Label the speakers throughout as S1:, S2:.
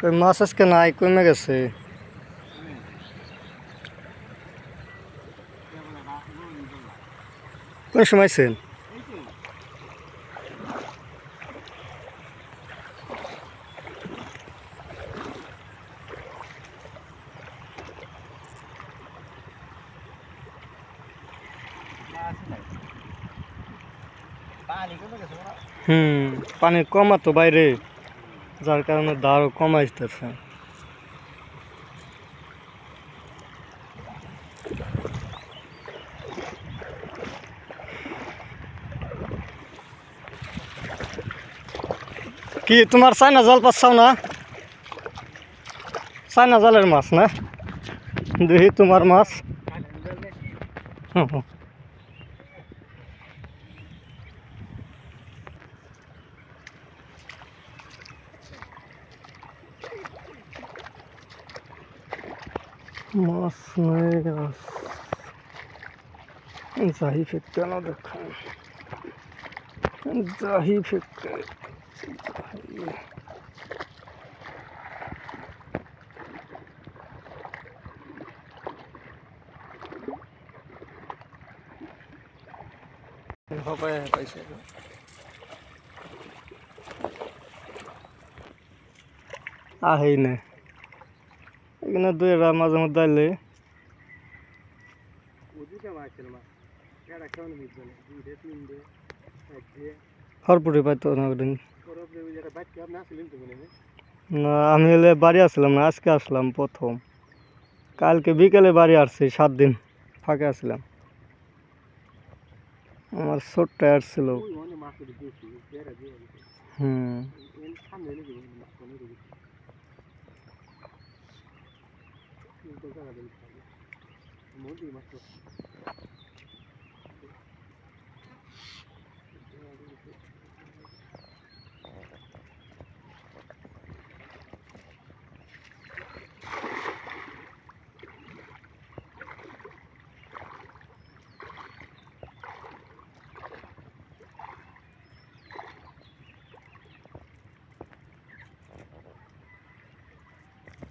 S1: কই মাছ আজকে নাই কমে গেছে কোন সময় ছেন হুম পানি কমা তো বাইরে যার কারণে দাঁড়ও কম আসতেছে। কি তোমার চায়না জল পাচ্ছাও না? চায়না জলের মাছ না? দেখি তোমার মাছ। হুম, হুম। মাছ নাই গাছ যাহি ফেকতে না দেখায় যাহি ফেকতে হবে পাইছে আহেই না এখানে দুইটা মাঝে মধ্যে আইলে। হরপুরে পাইতো না ওদিন না আমি হলে বাড়ি আসলাম না আজকে আসলাম প্রথম। কালকে বিকেলে বাড়ি আসছি সাত দিন ফাঁকে আসলাম। আমার ছোট্ট আসছিল হুম। い
S2: か
S1: が
S2: でいいかね。飲んでみましょう。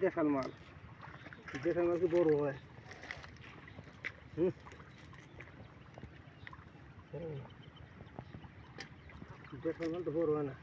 S2: দেখাল মাল দেখাল মাল কি বড় হয় হুম দেখাল মাল তো বড় হয় না